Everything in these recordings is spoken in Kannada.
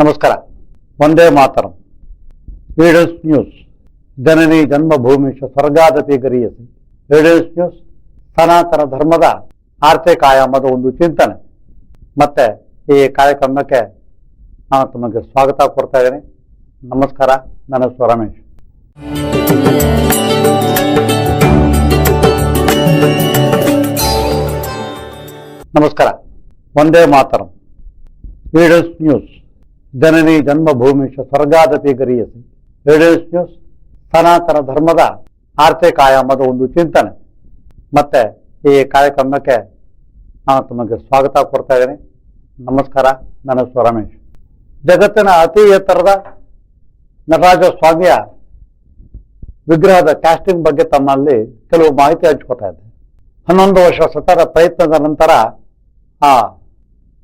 ನಮಸ್ಕಾರ. ಒಂದೇ ಮಾತರಂ. Readers news. ಜನನಿ ಜನ್ಮಭೂಮಿಷ ಸ್ವರ್ಗಾದತಿ ಗರಿಯಸಿ. Readers news. ಸನಾತನ ಧರ್ಮದ ಆರ್ಥಿಕ ಆಯಾಮದ ಒಂದು ಚಿಂತನೆ. ಮತ್ತೆ ಈ ಕಾರ್ಯಕ್ರಮಕ್ಕೆ ನಾನು ತಮಗೆ ಸ್ವಾಗತ ಕೊಡ್ತಾ ಇದ್ದೀನಿ. ನಮಸ್ಕಾರ, ನನ್ನ ಹೆಸರು ರಮೇಶ್. ನಮಸ್ಕಾರ ಒಂದೇ ಮಾತರಂ. Readers news. ಜನನಿ ಜನ್ಮಭೂಮಿಷ ಸ್ವರ್ಗಾದತಿ ಗರಿಯಸಿ ರೀಡರ್ಸ್ ನ್ಯೂಸ್ ಸನಾತನ ಧರ್ಮದ ಆರ್ಥಿಕ ಆಯಾಮದ ಒಂದು ಚಿಂತನೆ. ಮತ್ತೆ ಈ ಕಾರ್ಯಕ್ರಮಕ್ಕೆ ನಾನು ತಮಗೆ ಸ್ವಾಗತ ಕೊಡ್ತಾ ಇದ್ದೀನಿ. ನಮಸ್ಕಾರ, ನನ್ನ ಹೆಸರು ರಮೇಶ್. ಜಗತ್ತಿನ ಅತಿ ಎತ್ತರದ ನಟರಾಜ ಸ್ವಾಮಿಯ ವಿಗ್ರಹದ ಕ್ಯಾಸ್ಟಿಂಗ್ ಬಗ್ಗೆ ತಮ್ಮಲ್ಲಿ ಕೆಲವು ಮಾಹಿತಿ ಹಂಚ್ಕೋತಾ ಇದ್ದೆ. ಹನ್ನೊಂದು ವರ್ಷ ಸತತ ಪ್ರಯತ್ನದ ನಂತರ ಆ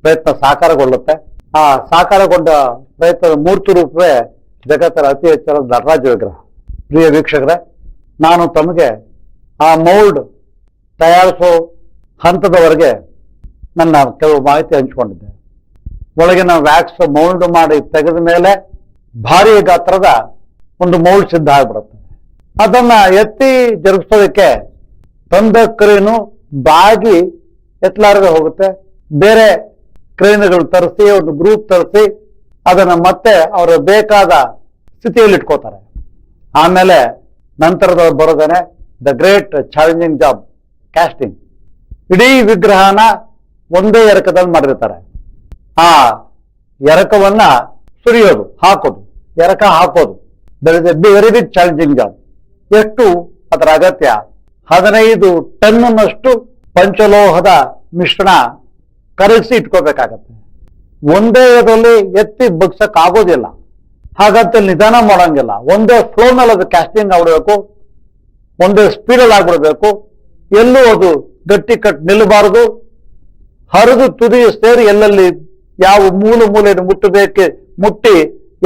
ಪ್ರಯತ್ನ ಸಾಕಾರಗೊಳ್ಳುತ್ತೆ. ಆ ಸಾಕಾರಗೊಂಡ ಪ್ರಯತ್ನದ ಮೂರ್ತಿ ರೂಪವೇ ಜಗತ್ತರ ಅತಿ ಹೆಚ್ಚಿನ ನಟರಾಜ ವಿಗ್ರಹ. ಪ್ರಿಯ ವೀಕ್ಷಕರೇ, ನಾನು ತಮಗೆ ಆ ಮೌಲ್ಡ್ ತಯಾರಿಸೋ ಹಂತದವರೆಗೆ ನನ್ನ ಕೆಲವು ಮಾಹಿತಿ ಹಂಚಿಕೊಂಡಿದ್ದೆ. ಒಳಗಿನ ವ್ಯಾಕ್ಸ್ ಮೌಲ್ಡ್ ಮಾಡಿ ತೆಗೆದ ಮೇಲೆ ಭಾರಿ ಗಾತ್ರದ ಒಂದು ಮೌಲ್ಡ್ ಸಿದ್ಧ ಆಗ್ಬಿಡುತ್ತೆ. ಅದನ್ನ ಎತ್ತಿ ಜರುಗಿಸೋದಕ್ಕೆ ತಂದ ಬಾಗಿ ಎತ್ತಲಾರದೆ ಹೋಗುತ್ತೆ. ಬೇರೆ ಕ್ರೇನ್ಗಳು ತರಿಸಿ ಒಂದು ಗ್ರೂಪ್ ತರಿಸಿ, ಅದನ್ನ ಮತ್ತೆ ಅವರ ಬೇಕಾದ ಸ್ಥಿತಿಯಲ್ಲಿ ಇಟ್ಕೋತಾರೆ ಆಮೇಲೆ ನಂತರದವ್ರು ಬರೋದೇನೆ the great challenging job casting ಇಡೀ ವಿಗ್ರಹನ ಒಂದೇ ಎರಕದಲ್ಲಿ ಮಾಡಿರ್ತಾರೆ. ಆ ಎರಕವನ್ನ ಸುರಿಯೋದು, ಹಾಕೋದು, ಎರಕ ಹಾಕೋದು. There is very big challenging job ಎಷ್ಟು ಅದರ ಅಗತ್ಯ? ಹದಿನೈದು ಟನ್ನಷ್ಟು ಪಂಚಲೋಹದ ಮಿಶ್ರಣ ಕರಗಿಸಿ ಇಟ್ಕೋಬೇಕಾಗತ್ತೆ. ಒಂದೇ ಇದರಲ್ಲಿ ಎತ್ತಿ ಬಗ್ಸಕ್ ಆಗೋದಿಲ್ಲ ಹಾಗಂತ ನಿಧಾನ ಮಾಡೋಂಗಿಲ್ಲ. ಒಂದೇ ಫ್ಲೋನಲ್ಲಿ ಅದು ಕ್ಯಾಸ್ಟಿಂಗ್ ಆಗ್ಬಿಡ್ಬೇಕು. ಒಂದೇ ಸ್ಪೀಡಲ್ಲಿ ಆಗ್ಬಿಡ್ಬೇಕು. ಎಲ್ಲೂ ಅದು ಗಟ್ಟಿ ಕಟ್ ನಿಲ್ಲಬಾರದು. ಹರಿದು ತುದಿ ಸೇರಿ ಎಲ್ಲೆಲ್ಲಿ ಯಾವ ಮೂಲ ಮೂಲೆಯನ್ನು ಮುಟ್ಟಬೇಕು, ಮುಟ್ಟಿ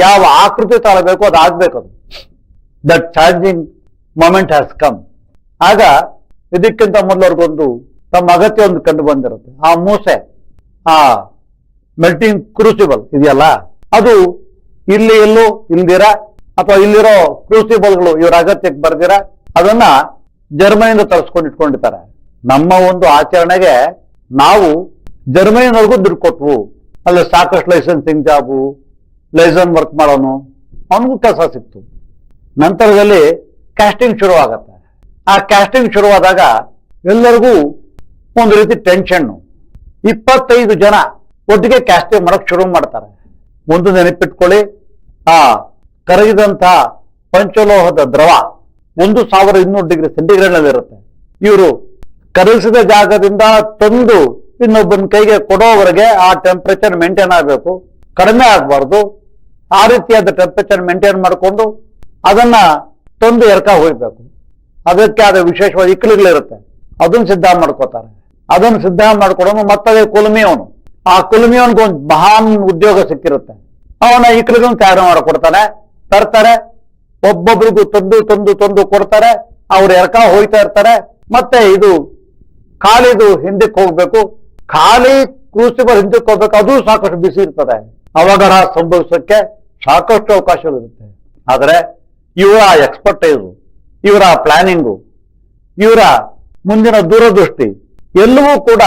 ಯಾವ ಆಕೃತಿ ತಾಳಬೇಕು, ಅದು ಆಗ್ಬೇಕು ಅದು. That charging moment has come ಆಗ ಇದಕ್ಕಿಂತ ಮೊದಲವ್ರಿಗೊಂದು ತಮ್ಮ ಅಗತ್ಯ ಒಂದು ಕಂಡು ಬಂದಿರುತ್ತೆ. ಆ ಮೂಸೆ. ಆ ಮೆಲ್ಟಿಂಗ್ ಕ್ರೂಸಿಬಲ್ ಇದೆಯಲ್ಲ? ಅದು ಇಲ್ಲಿ ಎಲ್ಲೂ ಇಲ್ದಿರ? ಅಥವಾ ಇಲ್ಲಿರೋ ಕ್ರೂಸಿಬಲ್ಗಳು ಇವರ ಅಗತ್ಯಕ್ಕೆ ಬರ್ದಿರ? ಅದನ್ನ ಜರ್ಮನಿಯಿಂದ ತರಿಸ್ಕೊಂಡು ಇಟ್ಕೊಂಡಿರ್ತಾರೆ. ನಮ್ಮ ಒಂದು ಆಚರಣೆಗೆ ನಾವು ಜರ್ಮನಿನವ್ರಿಗೂ ದುಡ್ಡು ಕೊಟ್ವು ಅಲ್ಲಿ ಸಾಕಷ್ಟು ಲೈಸೆನ್ಸಿಂಗ್ ಜಾಬು ಲೈಸನ್ ವರ್ಕ್ ಮಾಡೋನು, ಅವನಿಗೂ ಕೆಲಸ ಸಿಕ್ತು. ನಂತರದಲ್ಲಿ ಕ್ಯಾಸ್ಟಿಂಗ್ ಶುರು ಆಗತ್ತೆ ಆ ಕ್ಯಾಸ್ಟಿಂಗ್ ಶುರುವಾದಾಗ ಎಲ್ಲರಿಗೂ ಒಂದು ರೀತಿ ಟೆನ್ಷನ್ ಇಪ್ಪತ್ತೈದು ಜನ ಒಟ್ಟಿಗೆ ಕ್ಯಾಸ್ಟಿಂಗ್ ಮಾಡಕ್ ಶುರು ಮಾಡ್ತಾರೆ. ಒಂದು ನೆನಪಿಟ್ಕೊಳ್ಳಿ, ಆ ಕರಗಿದಂತ ಪಂಚಲೋಹದ ದ್ರವ ಒಂದು ಸಾವಿರ ಇನ್ನೂರು ಡಿಗ್ರಿ ಸೆಂಟಿಗ್ರೇಡ್ನಲ್ಲಿ ಇರುತ್ತೆ. ಇವರು ಕರಗಿಸಿದ ಜಾಗದಿಂದ ತಂದು ಇನ್ನೊಬ್ಬನ ಕೈಗೆ ಕೊಡೋವರೆಗೆ ಆ ಟೆಂಪರೇಚರ್ ಮೇಂಟೈನ್ ಆಗಬೇಕು. ಕಡಿಮೆ ಆಗಬಾರ್ದು. ಆ ರೀತಿಯಾದ ಟೆಂಪರೇಚರ್ ಮೇಂಟೈನ್ ಮಾಡಿಕೊಂಡು ಅದನ್ನ ತಂದು ಎರ್ಕ ಹೋಗ್ಬೇಕು. ಅದಕ್ಕೆ ಆದ ವಿಶೇಷವಾದ ಇಕ್ಕಲುಗಳಿರುತ್ತೆ ಅದನ್ನ ಸಿದ್ಧ ಮಾಡ್ಕೋತಾರೆ. ಅದನ್ನ ಸಿದ್ಧ ಮಾಡ್ಕೊಡೋನು ಮತ್ತದೇ ಕುಲುಮಿ ಅವನು. ಆ ಕುಲುಮಿ ಅವನಿಗೆ ಒಂದು ಮಹಾನ್ ಉದ್ಯೋಗ ಸಿಕ್ಕಿರುತ್ತೆ. ಅವನ ಇಕ್ಕಲಿಗೂ ತಯಾರು ಮಾಡಿಕೊಡ್ತಾನೆ. ತರ್ತಾರೆ. ಒಬ್ಬೊಬ್ರಿಗೂ ತಂದು ತಂದು ತಂದು ಕೊಡ್ತಾರೆ. ಅವ್ರು ಎರಕ ಹೋಯ್ತಾ ಇರ್ತಾರೆ. ಮತ್ತೆ ಇದು ಖಾಲಿದು ಹಿಂದಕ್ಕೆ ಹೋಗ್ಬೇಕು. ಖಾಲಿ ಕ್ರೂಸಿಬಲ್ ಹಿಂದಕ್ಕೆ ಹೋಗ್ಬೇಕು. ಅದು ಸಾಕಷ್ಟು ಬಿಸಿ ಇರ್ತದೆ. ಅವಘಡ ಸಂಭವಿಸಕ್ಕೆ ಸಾಕಷ್ಟು ಅವಕಾಶಗಳಿರುತ್ತೆ. ಆದರೆ ಇವರ ಎಕ್ಸ್ಪರ್ಟೈಸು ಇವರ ಪ್ಲಾನಿಂಗು ಇವರ ಮುಂದಿನ ದೂರದೃಷ್ಟಿ ಎಲ್ಲವೂ ಕೂಡ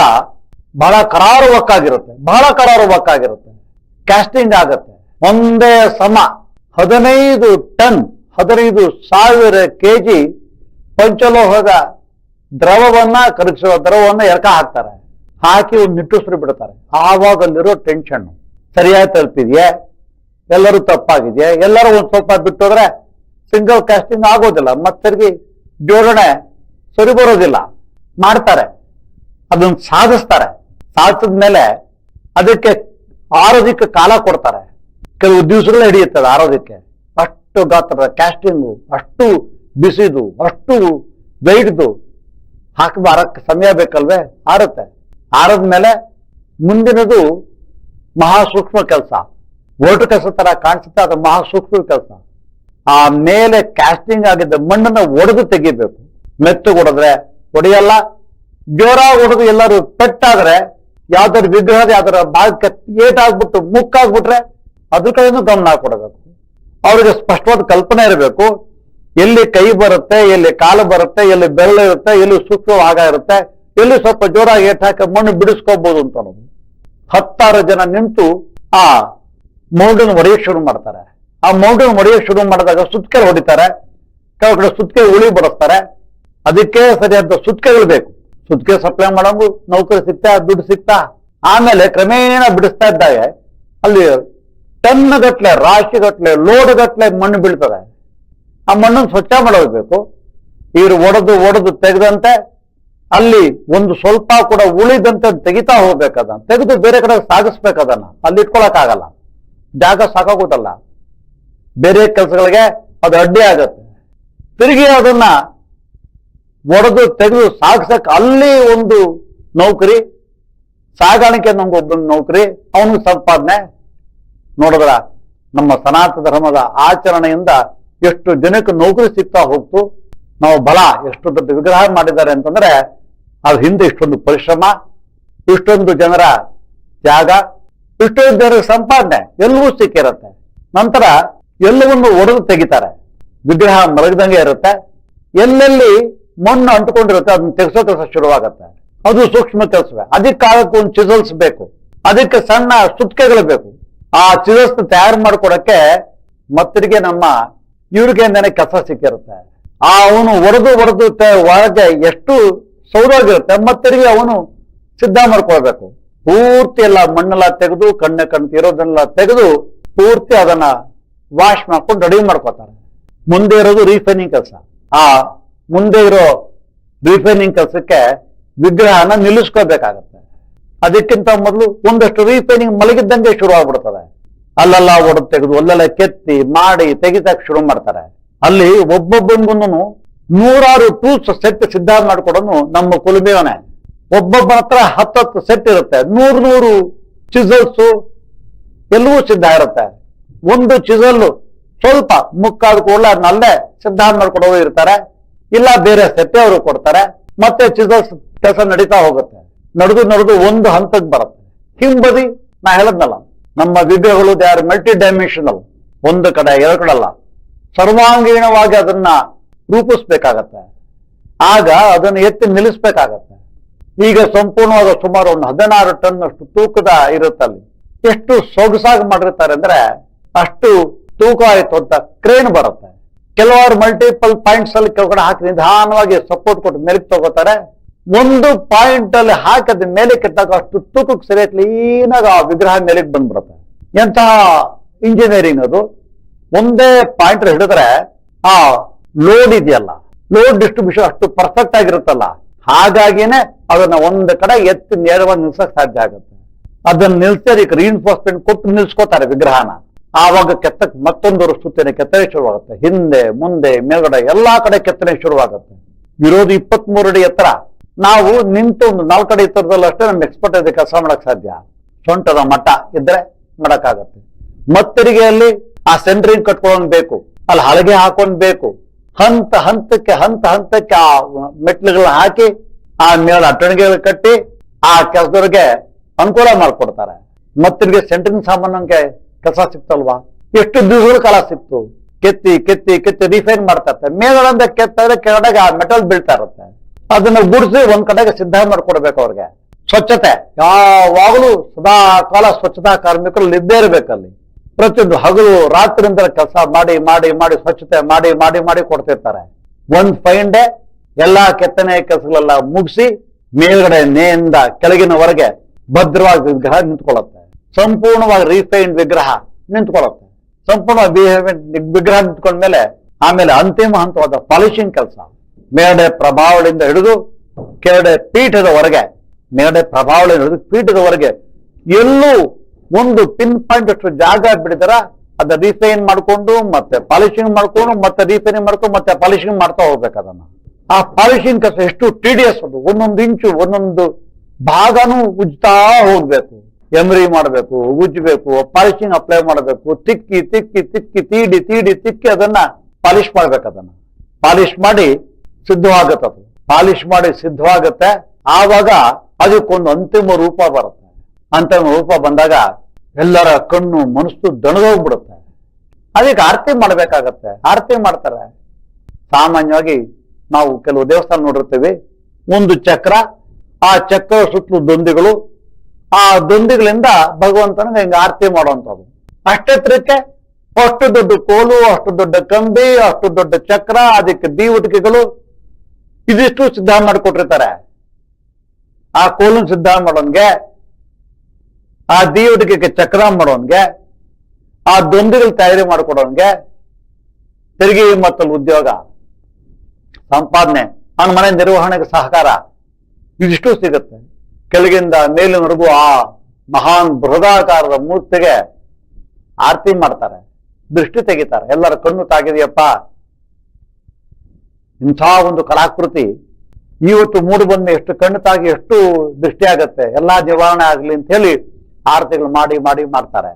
ಬಹಳ ಕರಾರುವಕ್ಕಾಗಿರುತ್ತೆ ಬಹಳ ಕರಾರುವಕ್ಕಾಗಿರುತ್ತೆ. ಕ್ಯಾಸ್ಟಿಂಗ್ ಆಗುತ್ತೆ. ಒಂದೇ ಸಮ ಹದಿನೈದು ಟನ್, ಹದಿನೈದು ಸಾವಿರ ಕೆಜಿ ಪಂಚಲೋಹದ ದ್ರವವನ್ನ ಕರಗಿಸುವ ದ್ರವವನ್ನ ಎರಕ ಹಾಕ್ತಾರೆ. ಹಾಕಿ ಒಂದು ನಿಟ್ಟುಸಿರು ಬಿಡ್ತಾರೆ. ಆವಾಗ ಅಲ್ಲಿರೋ ಟೆನ್ಷನ್ ಸರಿಯಾಗಿ ತಲುಪಿದೆಯೇ? ಎಲ್ಲರೂ ತಪ್ಪಾಗಿದೆಯಾ? ಎಲ್ಲರೂ ಒಂದು ಸ್ವಲ್ಪ ಬಿಟ್ಟೋದ್ರೆ ಸಿಂಗಲ್ ಕ್ಯಾಸ್ಟಿಂಗ್ ಆಗೋದಿಲ್ಲ. ಮತ್ತೆ ಜೋಡಣೆ ಸರಿ ಬರೋದಿಲ್ಲ. ಮಾಡ್ತಾರೆ. ಅದನ್ನ ಸಾಧಿಸ್ತಾರೆ. ಸಾಧಿಸಿದ ಮೇಲೆ ಅದಕ್ಕೆ ಆರೋಗ್ಯಕ್ಕೆ ಕಾಲ ಕೊಡ್ತಾರೆ. ಕೆಲವು ದಿವಸಗಳು ಹಿಡಿಯುತ್ತದೆ ಆರೋಗ್ಯಕ್ಕೆ. ಅಷ್ಟು ಗಾತ್ರದ ಕ್ಯಾಸ್ಟಿಂಗು ಅಷ್ಟು ಬಿಸಿದು, ಅಷ್ಟು ವೆಯ್ಟ್ದು ಹಾಕಿ ಬಾರಕ್ಕೆ ಸಮಯ ಬೇಕಲ್ವೇ? ಆರುತ್ತೆ ಆರದ ಮೇಲೆ ಮುಂದಿನದು ಮಹಾ ಸೂಕ್ಷ್ಮ ಕೆಲಸ. ಓಟು ಕೆಲಸ ತರ ಕಾಣಿಸುತ್ತೆ, ಅದು ಮಹಾ ಸೂಕ್ಷ್ಮ ಕೆಲಸ. ಆ ಮೇಲೆ ಕ್ಯಾಸ್ಟಿಂಗ್ ಆಗಿದ್ದ ಮಣ್ಣನ್ನು ಒಡೆದು ತೆಗಿಬೇಕು. ಮೆತ್ತು ಹೊಡೆದ್ರೆ ಹೊಡೆಯಲ್ಲ ಜೋರಾಗಿ ಹೊಡೆದು ಎಲ್ಲರೂ ಪೆಟ್ಟಾದ್ರೆ ಯಾವ್ದಾದ್ರು ವಿಗ್ರಹ ಯಾವ್ದಾರ ಭಾಗಕ್ಕೆ ಏಟಾಗ್ಬಿಟ್ಟು ಮುಕ್ಕಾಗ್ಬಿಟ್ರೆ ಅದ್ರ ಕಡೆನೂ ಗಮನ ಕೊಡಬೇಕು. ಅವರಿಗೆ ಸ್ಪಷ್ಟವಾದ ಕಲ್ಪನೆ ಇರಬೇಕು. ಎಲ್ಲಿ ಕೈ ಬರುತ್ತೆ, ಎಲ್ಲಿ ಕಾಲು ಬರುತ್ತೆ, ಎಲ್ಲಿ ಬೆರಳು ಇರುತ್ತೆ, ಎಲ್ಲಿ ಸೂಕ್ಷ್ಮ ಭಾಗ ಇರುತ್ತೆ, ಎಲ್ಲಿ ಸ್ವಲ್ಪ ಜೋರಾಗಿ ಏಟಾಕ ಮಣ್ಣು ಬಿಡಿಸ್ಕೋಬಹುದು ಅಂತ ಹತ್ತಾರು ಜನ ನಿಂತು ಆ ಮೌಂಡನ್ ಹೊಡೆಯಕ್ಕೆ ಶುರು ಮಾಡ್ತಾರೆ. ಆ ಮೌಂಡನ್ ಹೊಡೆಯಕ್ಕೆ ಶುರು ಮಾಡಿದಾಗ ಸುತ್ತಕೆ ಹೊಡಿತಾರೆ. ಕೆಲವು ಕಡೆ ಸುತ್ಕೆ ಉಳಿ ಬಡಿಸ್ತಾರೆ. ಅದಕ್ಕೆ ಸರಿಯಾದ ಸುತ್ಕೆಗಳು ಬೇಕು ಸುತ್ಕೆ ಸಪ್ಲೈ ಮಾಡೋಂಗು ನೌಕರಿ ಸಿಗ್ತಾ, ದುಡ್ಡು ಸಿಗ್ತಾ, ಆಮೇಲೆ ಕ್ರಮೇಣ ಬಿಡಿಸ್ತಾ ಇದ್ದಾಗ, ಅಲ್ಲಿ ಟನ್ ಗಟ್ಟಲೆ ರಾಶಿ ಗಟ್ಟಲೆ ಲೋಡ್ ಗಟ್ಟಲೆ ಮಣ್ಣು ಬೀಳ್ತದೆ. ಆ ಮಣ್ಣನ್ನು ಸ್ವಚ್ಛ ಮಾಡಬೇಕು ಇವರು ಒಡೆದು ಒಡೆದು ತೆಗೆದಂತೆ, ಅಲ್ಲಿ ಒಂದು ಸ್ವಲ್ಪ ಕೂಡ ಉಳಿದಂತೆ ತೆಗಿತಾ ಹೋಗ್ಬೇಕದನ್ನ ತೆಗೆದು ಬೇರೆ ಕಡೆ ಸಾಗಿಸ್ಬೇಕದನ್ನ ಅಲ್ಲಿ ಇಟ್ಕೊಳಕ್ಕಾಗಲ್ಲ. ಜಾಗ ಸಾಕಾಗೋದಲ್ಲ. ಬೇರೆ ಕೆಲಸಗಳಿಗೆ ಅದು ಅಡ್ಡಿ ಆಗತ್ತೆ. ತಿರುಗಿ ಅದನ್ನ ಒಡೆದು ತೆಗೆದು ಸಾಗಿಸಕ್ ಅಲ್ಲಿ ಒಂದು ನೌಕರಿ, ಸಾಗಾಣಿಕೆ ನಮ್ಗೊಬ್ಬ ನೌಕರಿ ಅವನಿಗೆ ಸಂಪಾದನೆ. ನೋಡಿದ್ರ, ನಮ್ಮ ಸನಾತನ ಧರ್ಮದ ಆಚರಣೆಯಿಂದ ಎಷ್ಟು ಜನಕ್ಕೆ ನೌಕರಿ ಸಿಗ್ತಾ ಹೋಗ್ತು. ನಾವು ಬಲ ಎಷ್ಟು ದೊಡ್ಡ ವಿಗ್ರಹ ಮಾಡಿದ್ದಾರೆ ಅಂತಂದ್ರೆ ಅದ್ರ ಹಿಂದೆ ಇಷ್ಟೊಂದು ಪರಿಶ್ರಮ, ಇಷ್ಟೊಂದು ಜನರ ತ್ಯಾಗ, ಇಷ್ಟೊಂದು ಜನರ ಸಂಪಾದನೆ, ಎಲ್ಲವೂ ಸಿಕ್ಕಿರುತ್ತೆ. ನಂತರ ಎಲ್ಲವನ್ನು ಒಡೆದು ತೆಗಿತಾರೆ. ವಿಗ್ರಹ ಮಲಗದಂಗೆ ಇರುತ್ತೆ. ಎಲ್ಲೆಲ್ಲಿ ಮಣ್ಣು ಅಂಟ್ಕೊಂಡಿರುತ್ತೆ, ಅದನ್ನ ತೆಗೆಸೋ ಕೆಲಸ ಶುರುವಾಗತ್ತೆ. ಅದು ಸೂಕ್ಷ್ಮ ಕೆಲಸವೇ. ಅದಕ್ಕೆ ಕಾಲಕ್ಕೆ ಒಂದು ಚಿಸಲ್ಸ್ ಬೇಕು. ಅದಕ್ಕೆ ಸಣ್ಣ ಸುತ್ಕೆಗಳು ಬೇಕು. ಆ ಚಿಸಲ್ಸ್ ತಯಾರು ಮಾಡ್ಕೊಡಕ್ಕೆ ಮತ್ತರಿಗೆ ನಮ್ಮ ಇವ್ರಿಗೆ ಅಂತಾನೆ ಕೆಲಸ ಸಿಕ್ಕಿರುತ್ತೆ. ಆ ಅವನು ಒಡೆದು ಒಡೆದು ಒಳಗೆ ಎಷ್ಟು ಸೌರಾಗಿರುತ್ತೆ ಮತ್ತರಿಗೆ ಅವನು ಸಿದ್ಧ ಮಾಡ್ಕೊಳ್ಬೇಕು. ಪೂರ್ತಿ ಎಲ್ಲ ಮಣ್ಣೆಲ್ಲ ತೆಗೆದು, ಕಣ್ಣೆ ಕಣ್ತಿ ಇರೋದನ್ನೆಲ್ಲ ತೆಗೆದು ಪೂರ್ತಿ ಅದನ್ನ ವಾಶ್ ಮಾಡ್ಕೊಂಡು ರೆಡಿ ಮಾಡ್ಕೋತಾರೆ. ಮುಂದೆ ಇರೋದು ರೀಫೈನಿಂಗ್ ಕೆಲಸ. ಆ ಮುಂದೆ ಇರೋ ರೀಫೈನಿಂಗ್ ಕೆಲಸಕ್ಕೆ ವಿಗ್ರಹನ ನಿಲ್ಲಿಸ್ಕೋಬೇಕಾಗತ್ತೆ ಅದಕ್ಕಿಂತ ಮೊದಲು ಒಂದಷ್ಟು ರೀಫೈನಿಂಗ್ ಮಲಗಿದ್ದಂಗೆ ಶುರು ಆಗ್ಬಿಡ್ತದೆ. ಅಲ್ಲೆಲ್ಲ ಒಡೆದು ತೆಗೆದು, ಅಲ್ಲೆಲ್ಲ ಕೆತ್ತಿ, ಮಾಡಿ ತೆಗಿತಕ್ಕೆ ಶುರು ಮಾಡ್ತಾರೆ. ಅಲ್ಲಿ ಒಬ್ಬೊಬ್ಬನಿಗೂ ನೂರಾರು ಟೂಲ್ಸ್ ಸೆಟ್ ಸಿದ್ಧ ಮಾಡ್ಕೊಡೋನು ನಮ್ಮ ಕುಲುಮೆಯವನೇ. ಒಬ್ಬೊಬ್ಬನ ಹತ್ರ ಹತ್ತತ್ತು ಸೆಟ್ ಇರುತ್ತೆ. ನೂರು ನೂರು ಚಿಸಲ್ಸ್ ಎಲ್ಲವೂ ಸಿದ್ಧ ಇರುತ್ತೆ. ಒಂದು ಚಿಸಲ್ ಸ್ವಲ್ಪ ಮುಕ್ಕಾದ ಕೂಡಲೇ ಅದನ್ನಲ್ಲೇ ಸಿದ್ಧ ಮಾಡ್ಕೊಡೋರು ಇರ್ತಾರೆ. ಇಲ್ಲ, ಬೇರೆ ಸೆಪ್ಪೆ ಅವರು ಕೊಡ್ತಾರೆ. ಮತ್ತೆ ಚಿಸಲ್ಸ್ ಕೆಲಸ ನಡೀತಾ ಹೋಗುತ್ತೆ. ನಡೆದು ನಡೆದು ಒಂದು ಹಂತಕ್ಕೆ ಬರುತ್ತೆ. ಹಿಂಬದಿ, ನಾ ಹೇಳದ್ನಲ್ಲ, ನಮ್ಮ ವಿಗ್ರಹಗಳು ದೇ ಆರ್ ಮಲ್ಟಿ ಡೈಮೆನ್ಷನಲ್ ಒಂದು ಕಡೆ, ಎರಡು ಕಡೆ ಅಲ್ಲ. ಸರ್ವಾಂಗೀಣವಾಗಿ ಅದನ್ನ ರೂಪಿಸ್ಬೇಕಾಗತ್ತೆ. ಆಗ ಅದನ್ನು ಎತ್ತಿ ನಿಲ್ಲಿಸ್ಬೇಕಾಗತ್ತೆ. ಈಗ ಸಂಪೂರ್ಣವಾದ ಸುಮಾರು ಒಂದು ಹದಿನಾರು ಟನ್ ಅಷ್ಟು ತೂಕದ ಇರುತ್ತಲ್ಲಿ. ಎಷ್ಟು ಸೊಗಸಾಗಿ ಮಾಡಿರ್ತಾರೆ ಅಂದ್ರೆ ಅಷ್ಟು ತೂಕ ಆಯ್ತು ಅಂತ ಕ್ರೇನ್ ಬರುತ್ತೆ. ಕೆಲವಾರು ಮಲ್ಟಿಪಲ್ ಪಾಯಿಂಟ್ಸ್ ಅಲ್ಲಿ ಕೆಳಗಡೆ ಹಾಕಿ ನಿಧಾನವಾಗಿ ಸಪೋರ್ಟ್ ಕೊಟ್ಟು ಮೇಲಕ್ಕೆ ತಗೋತಾರೆ. ಒಂದು ಪಾಯಿಂಟ್ ಅಲ್ಲಿ ಹಾಕದ ಮೇಲೆ ಕೆಟ್ಟಾಗ ಅಷ್ಟು ತೂಕಕ್ಕೆ ಸರಿ ಕ್ಲೀನಾಗಿ ಆ ವಿಗ್ರಹ ಮೇಲಕ್ಕೆ ಬಂದ್ಬಿಡುತ್ತೆ. ಎಂತಹ ಇಂಜಿನಿಯರಿಂಗ್ ಅದು? ಒಂದೇ ಪಾಯಿಂಟ್ ಹಿಡಿದ್ರೆ, ಆ ಲೋಡ್ ಇದೆಯಲ್ಲ ಲೋಡ್ ಡಿಸ್ಟ್ರಿಬ್ಯೂಷನ್ ಅಷ್ಟು ಪರ್ಫೆಕ್ಟ್ ಆಗಿರುತ್ತಲ್ಲ, ಹಾಗಾಗಿನೇ ಅದನ್ನ ಒಂದು ಕಡೆ ಎತ್ತಿ ನೇರವಾಗಿ ನಿಲ್ಸಕ್ ಸಾಧ್ಯ ಆಗುತ್ತೆ. ಅದನ್ನ ನಿಲ್ಸಿ ಅದಕ್ಕೆ ರೀಇನ್ಫೋರ್ಸ್ಮೆಂಟ್ ಕೊಟ್ಟು ನಿಲ್ಸ್ಕೋತಾರೆ ವಿಗ್ರಹನ. ಆವಾಗ ಕೆತ್ತಕ್ ಮತ್ತೊಂದು ಸುತ್ತಿನ ಕೆತ್ತನೆ ಶುರುವಾಗುತ್ತೆ. ಹಿಂದೆ, ಮುಂದೆ, ಮೇಲ್ಗಡೆ, ಎಲ್ಲಾ ಕಡೆ ಕೆತ್ತನೆ ಶುರುವಾಗುತ್ತೆ. ವಿರೋಧಿ ಇಪ್ಪತ್ತ್ ಅಡಿ ಎತ್ತರ. ನಾವು ನಿಂತು ಒಂದು ನಾಲ್ಕು ಎತ್ತರದಲ್ಲಷ್ಟೇ ನಮ್ಗೆ ಎಕ್ಸ್ಪರ್ಟ್ ಇದೆ ಕೆಲಸ ಮಾಡಕ್ ಸಾಧ್ಯ. ಸೊಂಟದ ಮಠ ಇದ್ರೆ ಮಾಡಕ್ಕಾಗತ್ತೆ. ಮತ್ತರಿಗೆಯಲ್ಲಿ ಆ ಸೆಂಟ್ರಿಂಗ್ ಕಟ್ಕೊಳ್ಳೋನ್ ಬೇಕು. ಅಲ್ಲಿ ಹಳಗೆ ಹಾಕೊಂಡ್ ಬೇಕು. ಹಂತ ಹಂತಕ್ಕೆ ಹಂತ ಹಂತಕ್ಕೆ ಆ ಮೆಟ್ಲುಗಳನ್ನ ಹಾಕಿ, ಆ ಮೇಳ ಅಟ್ಟಣಿಗೆ ಕಟ್ಟಿ, ಆ ಕೆಲಸದವ್ರಿಗೆ ಅನುಕೂಲ ಮಾಡ್ಕೊಡ್ತಾರೆ. ಮತ್ತರಿಗೆ ಸೆಂಟ್ರಿಂಗ್ ಸಾಮಾನ್ಯಂಗೆ ಕೆಲಸ ಸಿಕ್ತಲ್ವಾ? ಎಷ್ಟು ದಿವಸಗಳ ಕಾಲ ಸಿಕ್ತು? ಕೆತ್ತಿ ಕೆತ್ತಿ ಕೆತ್ತಿ ರಿಫೈನ್ ಮಾಡ್ತಾ ಇರ್ತಾರೆ ಮೇಲ್ಗಡೆಯಿಂದ ಕೆತ್ತಿದ್ರೆ ಕೆಳಗಡೆ ಆ ಮೆಟಲ್ ಬೀಳ್ತಾ ಇರುತ್ತೆ. ಅದನ್ನ ಗುಡಿಸಿ ಒಂದ್ ಕಡೆಗೆ ಸಿದ್ಧ ಮಾಡ್ಕೊಡ್ಬೇಕು ಅವ್ರಿಗೆ. ಸ್ವಚ್ಛತೆ. ಯಾವಾಗಲೂ ಸದಾ ಕಾಲ ಸ್ವಚ್ಛತಾ ಕಾರ್ಮಿಕರು ಇದ್ದೇ ಇರಬೇಕಲ್ಲಿ. ಪ್ರತಿಯೊಂದು ಹಗಲು ರಾತ್ರಿಯಿಂದ ಕೆಲಸ ಮಾಡಿ ಮಾಡಿ ಮಾಡಿ ಸ್ವಚ್ಛತೆ ಮಾಡಿ ಮಾಡಿ ಮಾಡಿ ಕೊಡ್ತಿರ್ತಾರೆ. ಒಂದ್ ಫೈನ್ ಡೇ ಎಲ್ಲಾ ಕೆತ್ತನೆ ಕೆಲಸಗಳೆಲ್ಲ ಮುಗಿಸಿ ಮೇಲ್ಗಡೆ ನೇಯಿಂದ ಕೆಳಗಿನವರೆಗೆ ಭದ್ರವಾಗಿ ವಿಗ್ರಹ ನಿಂತ್ಕೊಳ್ಳುತ್ತೆ ಸಂಪೂರ್ಣವಾಗಿ ರೀಫೈನ್ಡ್ ವಿಗ್ರಹ ನಿಂತ್ಕೊಳ್ಳುತ್ತೆ. ಸಂಪೂರ್ಣ ವಿಗ್ರಹ ನಿಂತ್ಕೊಂಡ್ಮೇಲೆ ಆಮೇಲೆ ಅಂತಿಮ ಹಂತವಾದ ಪಾಲಿಶಿಂಗ್ ಕೆಲಸ. ಮೇಡೆ ಪ್ರಭಾವಳಿಂದ ಹಿಡಿದು ಕೆರಡೆ ಪೀಠದವರೆಗೆ ಮೇಡೆ ಪ್ರಭಾವಳಿಂದ ಹಿಡಿದು ಪೀಠದವರೆಗೆ ಎಲ್ಲೂ ಒಂದು ಪಿನ್ ಪಾಯಿಂಟ್ ಅಷ್ಟು ಜಾಗ ಬಿಡಿದರ ಅದ ರಿಫೈನ್ ಮಾಡಿಕೊಂಡು ಮತ್ತೆ ಪಾಲಿಶಿಂಗ್ ಮಾಡ್ಕೊಂಡು ಮತ್ತೆ ರಿಫೈನಿಂಗ್ ಮಾಡ್ಕೊಂಡು ಮತ್ತೆ ಪಾಲಿಶಿಂಗ್ ಮಾಡ್ತಾ ಹೋಗ್ಬೇಕು ಅದನ್ನ. ಆ ಪಾಲಿಶಿಂಗ್ ಕೆಲಸ ಎಷ್ಟು ಟಿಡಿಯಸ್ ಅದು. ಒಂದೊಂದು ಇಂಚು ಒಂದೊಂದು ಭಾಗನೂ ಉಜ್ತಾ ಹೋಗ್ಬೇಕು. ಎಮ್ರಿ ಮಾಡಬೇಕು, ಉಜ್ಜಬೇಕು, ಪಾಲಿಶಿಂಗ್ ಅಪ್ಲೈ ಮಾಡಬೇಕು, ತಿಕ್ಕಿ ತಿಕ್ಕಿ ತಿಕ್ಕಿ, ತೀಡಿ ತೀಡಿ, ತಿಕ್ಕಿ ಅದನ್ನ ಪಾಲಿಶ್ ಮಾಡ್ಬೇಕು ಅದನ್ನ. ಪಾಲಿಶ್ ಮಾಡಿ ಸಿದ್ಧವಾಗತ್ತೆ ಅದು. ಪಾಲಿಶ್ ಮಾಡಿ ಸಿದ್ಧವಾಗತ್ತೆ, ಆವಾಗ ಅದಕ್ಕೊಂದು ಅಂತಿಮ ರೂಪ ಬರುತ್ತೆ. ಅಂತಿಮ ರೂಪ ಬಂದಾಗ ಎಲ್ಲರ ಕಣ್ಣು, ಮನಸ್ಸು ದಣದೋಗ್ಬಿಡುತ್ತೆ. ಅದಕ್ಕೆ ಆರತಿ ಮಾಡ್ಬೇಕಾಗತ್ತೆ. ಆರತಿ ಮಾಡ್ತಾರೆ. ಸಾಮಾನ್ಯವಾಗಿ ನಾವು ಕೆಲವು ದೇವಸ್ಥಾನ ನೋಡಿರ್ತೀವಿ. ಒಂದು ಚಕ್ರ, ಆ ಚಕ್ರ ಸುತ್ತಲೂ ದೊಂದಿಗಳು ಆ ದೊಂದಿಗಳಿಂದ ಭಗವಂತನಿಗೆ ಹಿಂಗೆ ಆರತಿ ಮಾಡುವಂಥದ್ದು. ಅಷ್ಟೆತ್ತರಕ್ಕೆ ಅಷ್ಟು ದೊಡ್ಡ ಕೋಲು, ಅಷ್ಟು ದೊಡ್ಡ ಕಂಬಿ, ಅಷ್ಟು ದೊಡ್ಡ ಚಕ್ರ, ಅದಕ್ಕೆ ದೀವಟಿಕೆಗಳು ಇದಿಷ್ಟು ಸಿದ್ಧ ಮಾಡಿಕೊಟ್ಟಿರ್ತಾರೆ. ಆ ಕೋಲನ್ ಸಿದ್ಧ ಮಾಡೋನ್ಗೆ, ಆ ದೀವಟಿಕೆಗೆ ಚಕ್ರ ಮಾಡೋನ್ಗೆ, ಆ ದೊಂದಿಗಳು ತಯಾರಿ ಮಾಡಿಕೊಡೋನ್ಗೆ ತೆರಿಗೆ ಮತ್ತಲ್ಲಿ ಉದ್ಯೋಗ, ಸಂಪಾದನೆ, ಅವನ ಮನೆ ನಿರ್ವಹಣೆಗೆ ಸಹಕಾರ, ಇದಿಷ್ಟು ಸಿಗುತ್ತೆ. ಕೆಳಗಿಂದ ಮೇಲಿನವರೆಗೂ ಆ ಮಹಾನ್ ಬೃಹದಾಕಾರದ ಮೂರ್ತಿಗೆ ಆರತಿ ಮಾಡ್ತಾರೆ, ದೃಷ್ಟಿ ತೆಗಿತಾರೆ. ಎಲ್ಲರ ಕಣ್ಣು ತಾಗಿದೆಯಪ್ಪ. ಇಂಥ ಒಂದು ಕಲಾಕೃತಿ ಇವತ್ತು ಮೂಡು ಬಂದ ಎಷ್ಟು ಕಣ್ಣು ತಾಗಿ ಎಷ್ಟು ದೃಷ್ಟಿ ಆಗತ್ತೆ. ಎಲ್ಲಾ ನಿವಾರಣೆ ಆಗ್ಲಿ ಅಂತ ಹೇಳಿ ಆರತಿಗಳು ಮಾಡಿ ಮಾಡಿ ಮಾಡ್ತಾರೆ.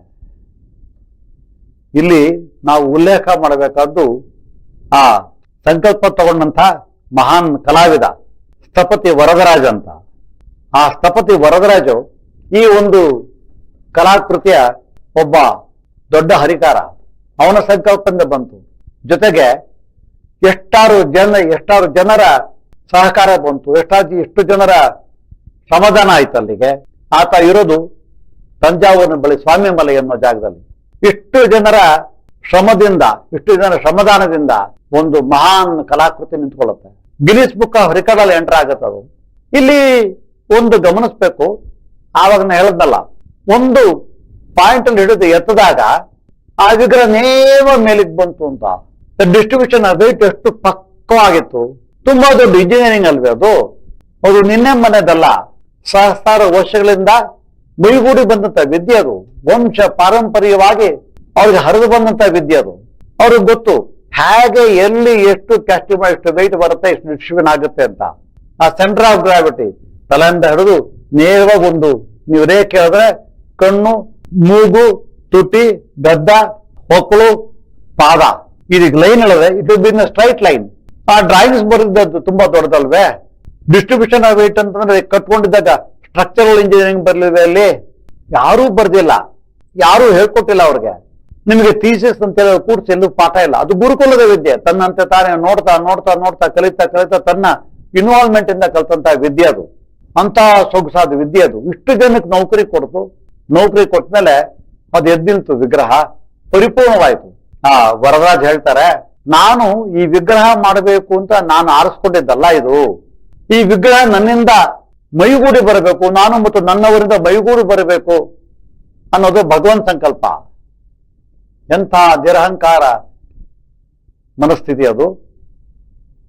ಇಲ್ಲಿ ನಾವು ಉಲ್ಲೇಖ ಮಾಡಬೇಕಾದ್ದು ಆ ಸಂಕಲ್ಪ ತಗೊಂಡಂತ ಮಹಾನ್ ಕಲಾವಿದ ಸ್ಥಪತಿ ವರದರಾಜ ಅಂತ. ಆ ಸ್ಥಪತಿ ವರದರಾಜು ಈ ಒಂದು ಕಲಾಕೃತಿಯ ಒಬ್ಬ ದೊಡ್ಡ ಹರಿಕಾರ. ಅವನ ಸಂಕಲ್ಪದಿಂದ ಬಂತು. ಜೊತೆಗೆ ಎಷ್ಟಾರು ಜನ, ಎಷ್ಟಾರು ಜನರ ಸಹಕಾರ ಬಂತು. ಎಷ್ಟಾರು ಎಷ್ಟು ಜನರ ಸಮಾಧಾನ ಆಯ್ತು ಅಲ್ಲಿಗೆ. ಆತ ಇರೋದು ತಂಜಾವೂರಿನ ಬಳಿ ಸ್ವಾಮಿ ಮಲೆ ಎನ್ನುವ ಜಾಗದಲ್ಲಿ. ಇಷ್ಟು ಜನರ ಶ್ರಮದಿಂದ, ಇಷ್ಟು ಜನರ ಶ್ರಮದಾನದಿಂದ ಒಂದು ಮಹಾನ್ ಕಲಾಕೃತಿ ನಿಂತ್ಕೊಳ್ಳುತ್ತೆ. ಗಿರೀಶ್ ಬುಕ್ ಅಲ್ಲಿ ಎಂಟರ್ ಆಗುತ್ತೆ ಅದು. ಇಲ್ಲಿ ಒಂದು ಗಮನಿಸ್ಬೇಕು. ಆವಾಗ ನಾ ಹೇಳದ್ನಲ್ಲ, ಒಂದು ಪಾಯಿಂಟ್ ಅಲ್ಲಿ ಹಿಡಿದು ಎತ್ತದಾಗ ಆ ವಿಗ್ರಹ ನೇಮ ಮೇಲಿಗೆ ಬಂತು ಅಂತ. ಡಿಸ್ಟ್ರಿಬ್ಯೂಷನ್ ವೆಯ್ಟ್ ಎಷ್ಟು ಪಕ್ವಾಗಿತ್ತು. ತುಂಬಾ ದೊಡ್ಡ ಇಂಜಿನಿಯರಿಂಗ್ ಅಲ್ವೇ ಅದು. ಅದು ನಿನ್ನೆ ಮನೆದಲ್ಲ, ಸಹಸ್ರಾರು ವರ್ಷಗಳಿಂದ ಮೈಗೂಡಿ ಬಂದಂತ ವಿದ್ಯೆ ಅದು. ವಂಶ ಪಾರಂಪರ್ಯವಾಗಿ ಅವ್ರಿಗೆ ಹರಿದು ಬಂದಂತ ವಿದ್ಯೆ ಅದು. ಅವ್ರಿಗೆ ಗೊತ್ತು, ಹೇಗೆ, ಎಲ್ಲಿ, ಎಷ್ಟು ಕ್ಯಾಸ್ಟಿಮ ಎಷ್ಟು ವೆಯ್ಟ್ ಬರುತ್ತೆ, ಎಷ್ಟು ಡಿಸ್ಟ್ರಿಬ್ಯೂಷನ್ ಆಗುತ್ತೆ ಅಂತ. ಆ ಸೆಂಟರ್ ಆಫ್ ಗ್ರಾವಿಟಿ ತಲೆಯಿಂದ ಹಿಡಿದು ನೇರವಾಗಿ ಒಂದು, ನೀವು ರೇಖೆ ಹೇಳಿದ್ರೆ ಕಣ್ಣು, ಮೂಗು, ತುಟಿ, ಗದ್ದ ಹೊಕ್ಕಳು ಪಾದ. ಇದಕ್ಕೆ ಲೈನ್ ಹೇಳಿದ್ರೆ ಇಟ್ ಬಿನ್ ಸ್ಟ್ರೈಟ್ ಲೈನ್ ಆ ಡ್ರಾಯಿಂಗ್ಸ್ ಬರೆದಿದ್ದದ್ದು ತುಂಬಾ ದೊಡ್ಡದಲ್ವೇ? ಡಿಸ್ಟ್ರಿಬ್ಯೂಷನ್ ಆಫ್ ವೈಟ್ ಅಂತಂದ್ರೆ ಕಟ್ಕೊಂಡಿದ್ದಾಗ ಸ್ಟ್ರಕ್ಚರಲ್ ಇಂಜಿನಿಯರಿಂಗ್ ಬರ್ಲಿದೆ ಅಲ್ಲಿ? ಯಾರೂ ಬರ್ದಿಲ್ಲ. ಯಾರೂ ಹೇಳ್ಕೊಟ್ಟಿಲ್ಲ ಅವ್ರಿಗೆ. ನಿಮಗೆ ಥೀಸಿಸ್ ಅಂತ ಹೇಳಿ ಕೂರ್ಸಿ ಎಲ್ಲೂ ಪಾಠ ಇಲ್ಲ. ಅದು ಗುರುಕುಲದ ವಿದ್ಯೆ. ತನ್ನಂತೆ ತಾನೇ ನೋಡ್ತಾ ನೋಡ್ತಾ ನೋಡ್ತಾ, ಕಲಿತಾ ಕಲಿತಾ ತನ್ನ ಇನ್ವಾಲ್ವ್ಮೆಂಟ್ ಇಂದ ಕಲ್ತಂತ ವಿದ್ಯೆ ಅದು. ಅಂತ ಸೊಗಸಾದ ವಿದ್ಯೆ ಅದು. ಇಷ್ಟು ಜನಕ್ಕೆ ನೌಕರಿ ಕೊಡ್ತು. ನೌಕರಿ ಕೊಟ್ಮೇಲೆ ಅದು ಎದ್ದಿಲ್ತು ವಿಗ್ರಹ. ಪರಿಪೂರ್ಣವಾಯ್ತು. ಆ ವರರಾಜ್ ಹೇಳ್ತಾರೆ, ನಾನು ಈ ವಿಗ್ರಹ ಮಾಡಬೇಕು ಅಂತ ನಾನು ಆರಿಸ್ಕೊಂಡಿದ್ದಲ್ಲ ಇದು. ಈ ವಿಗ್ರಹ ನನ್ನಿಂದ ಮೈಗೂಡಿ ಬರಬೇಕು. ನಾನು ಮತ್ತು ನನ್ನವರಿಂದ ಮೈಗೂಡಿ ಬರಬೇಕು. ಅನ್ನೋದು ಭಗವಂತ ಸಂಕಲ್ಪ. ಎಂಥ ನಿರಹಂಕಾರ ಮನಸ್ಥಿತಿ ಅದು.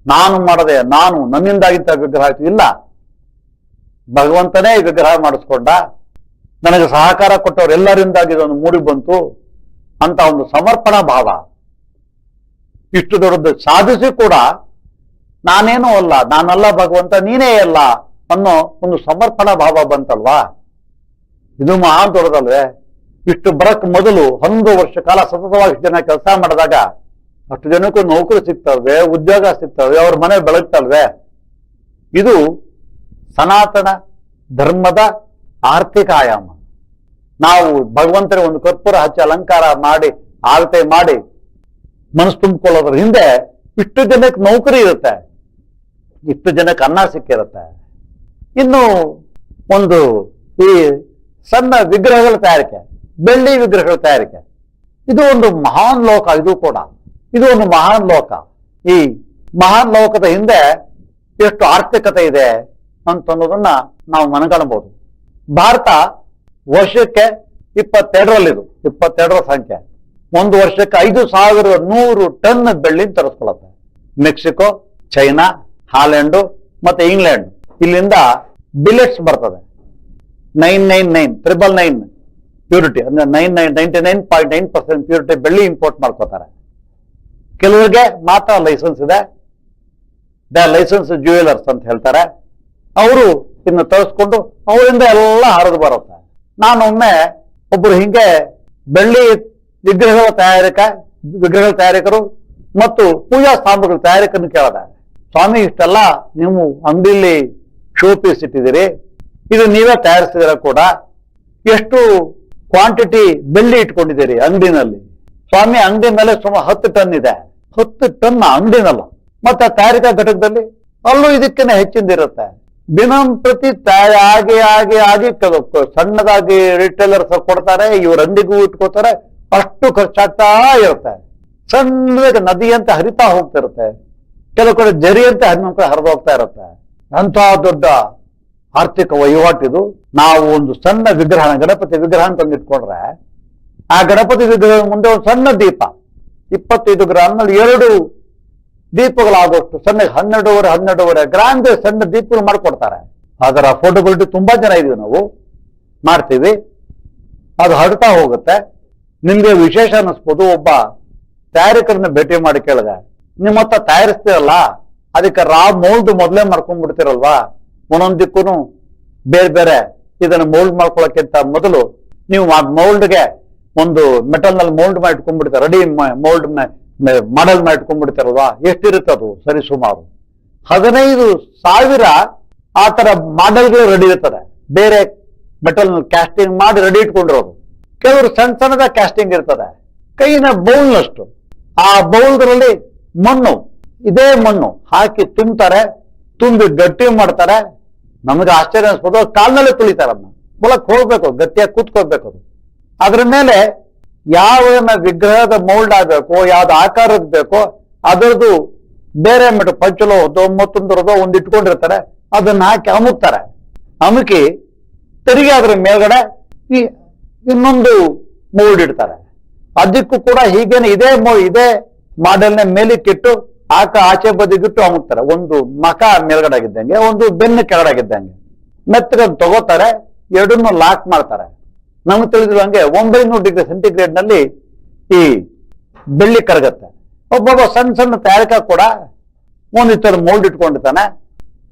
ನಾನು ಮಾಡದೆ, ನಾನು ನನ್ನಿಂದಾಗಿದ್ದ ವಿಗ್ರಹ ಆಯ್ತು. ಇಲ್ಲ. ಭಗವಂತನೇ ವಿಗ್ರಹ ಮಾಡಿಸ್ಕೊಂಡ. ನನಗೆ ಸಹಕಾರ ಕೊಟ್ಟವರೆಲ್ಲರಿಂದಾಗಿ ಇದೊಂದು ಮೂಡಿ ಬಂತು. ಅಂತ ಒಂದು ಸಮರ್ಪಣಾ ಭಾವ. ಇಷ್ಟು ದೊಡ್ಡದು ಸಾಧಿಸಿ ಕೂಡ ನಾನೇನೂ ಅಲ್ಲ, ನಾನಲ್ಲ ಭಗವಂತ, ನೀನೇ ಅಲ್ಲ ಅನ್ನೋ ಒಂದು ಸಮರ್ಪಣಾ ಭಾವ ಬಂತಲ್ವಾ? ಇದು ಮಹಾನ್ ದೊಡ್ಡದಲ್ವೇ? ಇಷ್ಟು ಬರಕ್ ಮೊದಲು ಹನ್ನೊಂದು ವರ್ಷ ಕಾಲ ಸತತವಾಗಿ ಜನ ಕೆಲಸ ಮಾಡಿದಾಗ ಅಷ್ಟು ಜನಕ್ಕೂ ನೌಕರಿ ಸಿಗ್ತಲ್ವೇ, ಉದ್ಯೋಗ ಸಿಗ್ತಲ್ವೇ, ಅವ್ರ ಮನೆ ಬೆಳಗ್ತಲ್ವೇ? ಇದು ಸನಾತನ ಧರ್ಮದ ಆರ್ಥಿಕ ಆಯಾಮ. ನಾವು ಭಗವಂತರ ಒಂದು ಕರ್ಪೂರ ಹಚ್ಚಿ ಅಲಂಕಾರ ಮಾಡಿ, ಆರತೆ ಮಾಡಿ ಮನಸ್ಸು ತುಂಬಿಕೊಳ್ಳೋದ್ರ ಹಿಂದೆ ಇಷ್ಟು ಜನಕ್ಕೆ ನೌಕರಿ ಇರುತ್ತೆ, ಇಷ್ಟು ಜನಕ್ಕೆ ಅನ್ನ ಸಿಕ್ಕಿರುತ್ತೆ. ಇನ್ನು ಒಂದು ಈ ಸಣ್ಣ ವಿಗ್ರಹಗಳ ತಯಾರಿಕೆ, ಬೆಳ್ಳಿ ವಿಗ್ರಹಗಳ ತಯಾರಿಕೆ, ಇದು ಒಂದು ಮಹಾನ್ ಲೋಕ, ಇದು ಕೂಡ. ಇದು ಒಂದು ಮಹಾನ್ ಲೋಕ. ಈ ಮಹಾನ್ ಲೋಕದ ಹಿಂದೆ ಎಷ್ಟು ಆರ್ಥಿಕತೆ ಇದೆ ಅಂತ ಅನ್ನೋದನ್ನ ನಾವು ಮನಗಾಣಬಹುದು ಭಾರತ ವರ್ಷಕ್ಕೆ ಇಪ್ಪತ್ತೆರಡರಲ್ಲಿದು, ಇಪ್ಪತ್ತೆರಡರ ಸಂಖ್ಯೆ. ಒಂದು ವರ್ಷಕ್ಕೆ ಐದು ಸಾವಿರದ ನೂರು ಟನ್ ಬೆಳ್ಳಿ ತರಿಸ್ಕೊಳ್ಳುತ್ತೆ ಮೆಕ್ಸಿಕೋ, ಚೈನಾ, ಹಾಲೆಂಡು ಮತ್ತೆ ಇಂಗ್ಲೆಂಡ್. ಇಲ್ಲಿಂದ ಬಿಲೆಟ್ಸ್ ಬರ್ತದೆ. Nine nine nine triple nine purity ಅಂದ್ರೆ nine nine, ninety nine point nine percent purity ಬೆಳ್ಳಿ ಇಂಪೋರ್ಟ್ ಮಾಡ್ಕೋತಾರೆ. ಕೆಲವರಿಗೆ ಮಾತ್ರ ಲೈಸೆನ್ಸ್ ಇದೆ. ದ ಲೈಸೆನ್ಸ್ ಜ್ಯುವೆಲರ್ಸ್ ಅಂತ ಹೇಳ್ತಾರೆ. ಅವರು ಇನ್ನು ತರಿಸ್ಕೊಂಡು ಅವರಿಂದ ಎಲ್ಲ ಹರಿದು ಬರುತ್ತೆ. ನಾನೊಮ್ಮೆ ಒಬ್ರು ಹಿಂಗೆ ಬೆಳ್ಳಿ ವಿಗ್ರಹಗಳ ತಯಾರಿಕ, ವಿಗ್ರಹಗಳ ತಯಾರಿಕರು ಮತ್ತು ಪೂಜಾ ಸಾಮಗ್ರಿಗಳ ತಯಾರಿಕರನ್ನು ಕೇಳಿದೆ. ಸ್ವಾಮಿ, ಇಷ್ಟೆಲ್ಲ ನೀವು ಅಂಗಡಿಲಿ ಶೋ ಇದು ನೀವೇ ತಯಾರಿಸಿದಿರ ಕೂಡ? ಎಷ್ಟು ಕ್ವಾಂಟಿಟಿ ಬೆಳ್ಳಿ ಇಟ್ಕೊಂಡಿದ್ದೀರಿ ಅಂಗಡಿನಲ್ಲಿ? ಸ್ವಾಮಿ, ಅಂಗಡಿ ಮೇಲೆ ಸುಮಾರು ಹತ್ತು ಟನ್ ಇದೆ. ಹತ್ತು ಟನ್ ಅಂಗಡಿನಲ್ಲ. ಮತ್ತೆ ತಯಾರಿಕಾ ಘಟಕದಲ್ಲಿ ಅಲ್ಲೂ ಇದಕ್ಕಿಂತ ಹೆಚ್ಚಿಂದಿರುತ್ತೆ ದಿನಂಪ್ರತಿ ತಾಯಿ ಆಗಿ ಆಗಿ ಆಗಿ ಸಣ್ಣದಾಗಿ ರಿಟೇಲರ್ಸ್ ಕೊಡ್ತಾರೆ ಇವರಂದಿಗೂ ಇಟ್ಕೋತಾರೆ, ಅಷ್ಟು ಖರ್ಚಾಗ್ತಾ ಇರುತ್ತೆ. ಸಣ್ಣದಾಗಿ ನದಿ ಅಂತ ಹರಿತಾ ಹೋಗ್ತಿರುತ್ತೆ. ಕೆಲವು ಕಡೆ ಜರಿ ಅಂತ ಹನ್ನೊಂದು ಕಡೆ ಹರಿದು ಹೋಗ್ತಾ ಇರುತ್ತೆ. ಅಂತ ದೊಡ್ಡ ಆರ್ಥಿಕ ವಹಿವಾಟಿದು ನಾವು ಒಂದು ಸಣ್ಣ ವಿಗ್ರಹ ಗಣಪತಿ ವಿಗ್ರಹ ಅಂತ ಇಟ್ಕೊಂಡ್ರೆ ಆ ಗಣಪತಿ ವಿಗ್ರಹ ಮುಂದೆ ಒಂದು ಸಣ್ಣ ದೀಪ. ಇಪ್ಪತ್ತೈದು ಗ್ರಾಮ್ನಲ್ಲಿ ಎರಡು ದೀಪಗಳಾಗೋಷ್ಟು ಸಣ್ಣ ಹನ್ನೆರಡೂವರೆ ಹನ್ನೆರಡೂವರೆ ಗ್ರಾಂಡ್ ಸಣ್ಣ ದೀಪಗಳು ಮಾಡಿಕೊಡ್ತಾರೆ. ಅದರ ಅಫೋರ್ಡಬಿಲಿಟಿ ತುಂಬಾ ಜನ ಇದೀವಿ ನಾವು. ಮಾಡ್ತೀವಿ. ಅದು ಹರಡ್ತಾ ಹೋಗುತ್ತೆ. ನಿಮ್ಗೆ ವಿಶೇಷ ಅನ್ನಿಸ್ಬೋದು, ಒಬ್ಬ ತಯಾರಿಕರನ್ನ ಭೇಟಿ ಮಾಡಿ ಕೇಳಿದೆ. ನಿಮ್ಮ ಹತ್ರ ತಯಾರಿಸ್ತೀರಲ್ಲ, ಅದಕ್ಕೆ ರಾ ಮೌಲ್ಡ್ ಮೊದಲೇ ಮಾಡ್ಕೊಂಡ್ಬಿಡ್ತೀರಲ್ವಾ? ಒಂದೊಂದಕ್ಕೂ ಬೇರೆ ಬೇರೆ ಇದನ್ನ ಮೌಲ್ಡ್ ಮಾಡ್ಕೊಳಕ್ಕಿಂತ ಮೊದಲು ನೀವು ಆ ಮೌಲ್ಡ್ಗೆ ಒಂದು ಮೆಟಲ್ನಲ್ಲಿ ಮೌಲ್ಡ್ ಮಾಡಿ ಇಟ್ಕೊಂಡ್ಬಿಡ್ತಾರೆ ರೆಡಿ ಮೌಲ್ಡ್ ಮಾಡಲ್ ಮಾಡಿ ಇಟ್ಕೊಂಡ್ಬಿಡ್ತಾರಲ್ವಾ ಎಷ್ಟಿರುತ್ತೆ ಅದು? ಸರಿ, ಸುಮಾರು. ಹದಿನೈದು ಸಾವಿರ ಆ ತರ ಮಾಡೆಲ್ಗಳು ರೆಡಿ ಇರ್ತದೆ. ಬೇರೆ ಮೆಟಲ್ ಕ್ಯಾಸ್ಟಿಂಗ್ ಮಾಡಿ ರೆಡಿ ಇಟ್ಕೊಂಡಿರೋದು. ಕೆಲವರು ಸಣ್ಣ ಸಣ್ಣದ ಕ್ಯಾಸ್ಟಿಂಗ್ ಇರ್ತದೆ. ಕೈನ ಬೌಲ್ನಷ್ಟು ಆ ಬೌಲ್ಗಳಲ್ಲಿ ಮಣ್ಣು. ಇದೇ ಮಣ್ಣು. ಹಾಕಿ ತುಂಬ್ತಾರೆ. ತುಂಬಿ ಗಟ್ಟಿ ಮಾಡ್ತಾರೆ. ನಮಗೆ ಆಶ್ಚರ್ಯ ಅನ್ಸ್ಬೋದು. ಕಾಲ್ನಲ್ಲೇ ತುಳಿತಾರ ಹೊಲಕ್ಕೆ ಹೋಗ್ಬೇಕು. ಗಟ್ಟಿಯಾಗಿ ಕೂತ್ಕೋಬೇಕು ಅದು. ಅದ್ರ ಮೇಲೆ ಯಾವ ವಿಗ್ರಹದ ಮೌಲ್ಡ್ ಆಗಬೇಕು, ಯಾವ್ದು ಆಕಾರದ ಬೇಕೋ ಅದರದ್ದು ಬೇರೆ ಮೆಟ ಪಂಚಲೋಹದ್ದು ಮತ್ತೊಂದರದೋ ಒಂದು ಇಟ್ಕೊಂಡಿರ್ತಾರೆ, ಅದನ್ನ ಹಾಕಿ ಅಮುಕ್ತಾರೆ. ಅಮುಕಿ ತೆರಿಗೆ ಅದ್ರ ಮೇಲ್ಗಡೆ ಈ ಇನ್ನೊಂದು ಮೌಲ್ಡ್ ಇಡ್ತಾರೆ. ಅದಕ್ಕೂ ಕೂಡ ಹೀಗೇನೆ ಇದೇ ಮೋ, ಇದೇ ಮಾಡೆಲ್ನ ಮೇಲಕ್ಕಿಟ್ಟು ಆಕ ಆಚೆ ಬದಿಗಿಟ್ಟು ಅಮುಕ್ತಾರೆ. ಒಂದು ಮಕ ಮೇಲ್ಗಡೆ ಆಗಿದ್ದಂಗೆ, ಒಂದು ಬೆನ್ನು ಕೆಳಗಡೆ ಆಗಿದ್ದಂಗೆ. ಮೆತ್ತಗೆ ತಗೋತಾರೆ, ಎರಡನ್ನೂ ಲಾಕ್ ಮಾಡ್ತಾರೆ. ನಮ್ಗೆ ತಿಳಿದಿರುವಂಗೆ ಒಂಬೈನೂರು ಡಿಗ್ರಿ ಸೆಂಟಿಗ್ರೇಡ್ನಲ್ಲಿ ಈ ಬೆಳ್ಳಿ ಕರಗತ್ತೆ. ಒಬ್ಬೊಬ್ಬ ಸಣ್ಣ ಸಣ್ಣ ತಯಾರಿಕಾ ಕೂಡ ಒಂದು ಇತರ ಮೌಲ್ಡ್ ಇಟ್ಕೊಂಡಿರ್ತಾನೆ.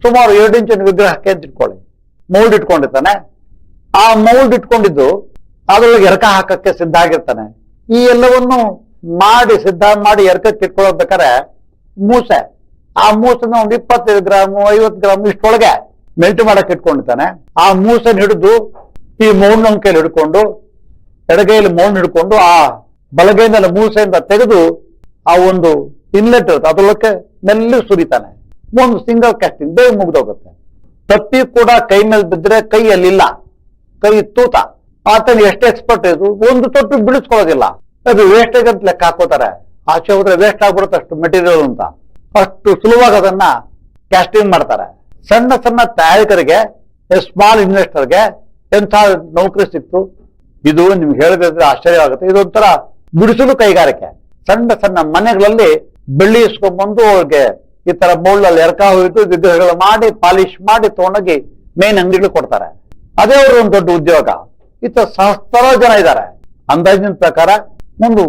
ಸುಮಾರು ಎರಡು ಇಂಚಿನ ವಿಗ್ರಹಕ್ಕೆ ಅಂತ ಇಟ್ಕೊಳ್ಳಿ. ಮೌಲ್ಡ್ ಇಟ್ಕೊಂಡಿರ್ತಾನೆ. ಆ ಮೌಲ್ಡ್ ಇಟ್ಕೊಂಡಿದ್ದು ಅದರೊಳಗೆ ಎರಕ ಹಾಕಕ್ಕೆ ಸಿದ್ಧ ಆಗಿರ್ತಾನೆ. ಈ ಎಲ್ಲವನ್ನು ಮಾಡಿ ಸಿದ್ಧ ಮಾಡಿ ಎರಕಕ್ಕೆ ಇಟ್ಕೊಳ್ಬೇಕಾರೆ ಮೂಸೆ. ಆ ಮೂಸನ್ನ ಒಂದು ಇಪ್ಪತ್ತೈದು ಗ್ರಾಮು, ಐವತ್ತು ಗ್ರಾಮ್ ಇಷ್ಟೊಳಗೆ ಮೆಲ್ಟ್ ಮಾಡಕ್ಕೆ ಇಟ್ಕೊಂಡಿರ್ತಾನೆ. ಆ ಮೂಸನ್ ಹಿಡಿದು ಈ ಮೌನ್ ನಮ್ಮ ಕೈಲಿ ಹಿಡ್ಕೊಂಡು? ಎಡಗೈಯಲ್ಲಿ ಮೌನ್ ಹಿಡ್ಕೊಂಡು ಆ ಬಲಗೈಯಿಂದ ಮೂಸೆಯಿಂದ ತೆಗೆದು ಆ ಒಂದು ಇನ್ಲೆಟ್ ಇರುತ್ತೆ. ಅದರೊಳಕ್ಕೆ ಮೆಲ್ಲಿ ಸುರಿತಾನೆ. ಒಂದು ಸಿಂಗಲ್ ಕ್ಯಾಸ್ಟಿಂಗ್ ಬೇಗ ಮುಗಿದೋಗುತ್ತೆ. ತಪ್ಪಿ ಕೂಡ ಕೈ ಮೇಲೆ ಬಿದ್ದರೆ ಕೈ ಅಲ್ಲಿಲ್ಲ ಕೈ ತೂತ. ಆತನ ಎಷ್ಟು ಎಕ್ಸ್ಪರ್ಟ್ ಇದು? ಒಂದು ತೊಟ್ಟು ಬಿಡಿಸ್ಕೊಳ್ಳೋದಿಲ್ಲ. ಅದು ವೇಸ್ಟೇಜ್ ಅಂತ ಲೆಕ್ಕ ಹಾಕೋತಾರೆ. ಆಚೆ ಹೋದ್ರೆ ವೇಸ್ಟ್ ಆಗ್ಬಿಡುತ್ತೆ ಅಷ್ಟು ಮೆಟೀರಿಯಲ್ ಅಂತ. ಅಷ್ಟು ಸುಲಭವಾಗಿ ಅದನ್ನ ಕ್ಯಾಸ್ಟಿಂಗ್ ಮಾಡ್ತಾರೆ. ಸಣ್ಣ ಸಣ್ಣ ತಯಾರಿಕರಿಗೆ ಸ್ಮಾಲ್ ಇನ್ವೆಸ್ಟರ್ಗೆ ಎಂಥ ನೌಕರಿ ಸಿಕ್ತು ಇದು ನಿಮ್ಗೆ ಹೇಳದಿದ್ರೆ ಆಶ್ಚರ್ಯವಾಗುತ್ತೆ ಇದೊಂಥರ ಬಿಡಿಸಲು ಕೈಗಾರಿಕೆ. ಸಣ್ಣ ಸಣ್ಣ ಮನೆಗಳಲ್ಲಿ ಬೆಳ್ಳಿ ಇಸ್ಕೊಂಡ್ಬಂದು ಅವ್ರಿಗೆ ಈ ತರ ಬೌಲ್ ಅಲ್ಲಿ ಎರಕ ಹೋಯಿತು ವಿಗ್ರಹಗಳು ಮಾಡಿ, ಪಾಲಿಶ್ ಮಾಡಿ ತಗೊಂಡೋಗಿ ಮೇನ್ ಅಂಗಡಿಗಳು ಕೊಡ್ತಾರೆ. ಅದೇ ಅವರು ಒಂದು ದೊಡ್ಡ ಉದ್ಯೋಗ. ಇತ್ತ ಸಹಸ್ರಾರು ಜನ ಇದ್ದಾರೆ. ಅಂದಾಜಿನ ಪ್ರಕಾರ ಒಂದು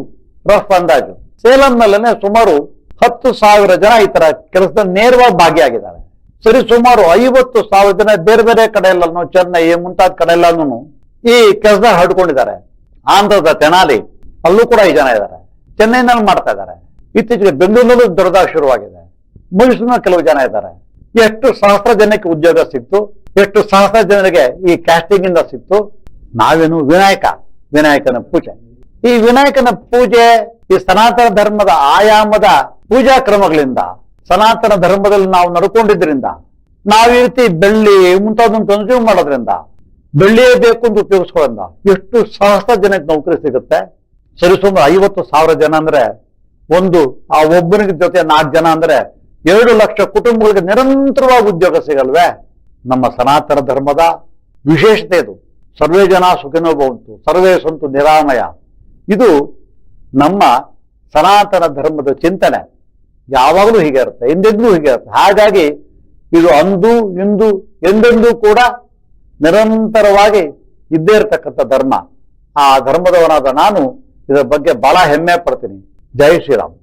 ರಫ್ ಅಂದಾಜು. ಸೇಲಂನಲ್ಲೇ ಸುಮಾರು ಹತ್ತು ಸಾವಿರ ಜನ ಈ ತರ ಕೆಲಸದ ನೇರವಾಗಿ ಭಾಗಿಯಾಗಿದ್ದಾರೆ. ಸರಿ, ಸುಮಾರು ಐವತ್ತು ಸಾವಿರ ಜನ ಬೇರೆ ಬೇರೆ ಕಡೆಯಲ್ಲೂ ಚೆನ್ನೈ, ಮುಂತಾದ ಕಡೆಯಲ್ಲೂ ಈ ಕೆಲಸದಾಗ ಹಡ್ಕೊಂಡಿದ್ದಾರೆ ಆಂಧ್ರದ ತೆನಾಲಿ, ಅಲ್ಲೂ ಕೂಡ ಈ ಜನ ಇದ್ದಾರೆ. ಚೆನ್ನೈನಲ್ಲಿ ಮಾಡ್ತಾ ಇದ್ದಾರೆ. ಇತ್ತೀಚೆಗೆ ಬೆಂಗಳೂರಿನಲ್ಲೂ ದೊಡ್ಡದಾಗ ಶುರುವಾಗಿದೆ. ಮೈಸೂರಿನ ಕೆಲವು ಜನ ಇದ್ದಾರೆ. ಎಷ್ಟು ಸಹಸ್ರ ಜನಕ್ಕೆ ಉದ್ಯೋಗ ಸಿಕ್ತು, ಎಷ್ಟು ಸಹಸ್ರ ಜನರಿಗೆ ಈ ಕ್ಯಾಸ್ಟಿಂಗ್ ಇಂದ ಸಿಕ್ತು, ನಾವೇನು ವಿನಾಯಕ, ವಿನಾಯಕನ ಪೂಜೆ. ಈ ವಿನಾಯಕನ ಪೂಜೆ, ಈ ಸನಾತನ ಧರ್ಮದ ಆಯಾಮದ ಪೂಜಾ ಕ್ರಮಗಳಿಂದ ಸನಾತನ ಧರ್ಮದಲ್ಲಿ ನಾವು ನಡ್ಕೊಂಡಿದ್ರಿಂದ, ನಾವ್ ಈ ರೀತಿ ಬೆಳ್ಳಿ ಮುಂತಾದನ್ನು ಕನ್ಸ್ಯೂಮ್ ಮಾಡೋದ್ರಿಂದ, ಬೆಳ್ಳಿಯೇ ಬೇಕು ಅಂತ ಉಪಯೋಗಿಸ್ಕೊಳ್ಳೋದ್ರಿಂದ ಎಷ್ಟು ಸಹಸ್ರ ಜನಕ್ಕೆ ನೌಕರಿ ಸಿಗುತ್ತೆ. ಸರಿಸುಮಾರು ಐವತ್ತು ಸಾವಿರ ಜನ ಅಂದ್ರೆ ಒಂದು, ಆ ಒಬ್ಬನಿಗೆ ಜೊತೆ ನಾಲ್ಕು ಜನ ಅಂದ್ರೆ ಎರಡು ಲಕ್ಷ ಕುಟುಂಬಗಳಿಗೆ ನಿರಂತರವಾಗಿ ಉದ್ಯೋಗ ಸಿಗಲ್ವೇ? ನಮ್ಮ ಸನಾತನ ಧರ್ಮದ ವಿಶೇಷತೆ ಇದು. ಸರ್ವೇ ಜನ ಸುಖಿನೋ ಭವಂತು, ಸರ್ವೇ ಸಂತು ನಿರಾಮಯ. ಇದು ನಮ್ಮ ಸನಾತನ ಧರ್ಮದ ಚಿಂತನೆ. ಯಾವಾಗಲೂ ಹೀಗೆ ಇರುತ್ತೆ ಎಂದೆಂದೂ ಹೀಗೆ ಇರುತ್ತೆ. ಹಾಗಾಗಿ ಇದು ಅಂದು, ಇಂದು, ಎಂದೆಂದೂ ಕೂಡ ನಿರಂತರವಾಗಿ ಇದ್ದೇ ಇರತಕ್ಕಂಥ ಧರ್ಮ. ಆ ಧರ್ಮದವನಾದ ನಾನು ಇದರ ಬಗ್ಗೆ ಬಹಳ ಹೆಮ್ಮೆ ಪಡ್ತೀನಿ. ಜೈ ಶ್ರೀರಾಮ್.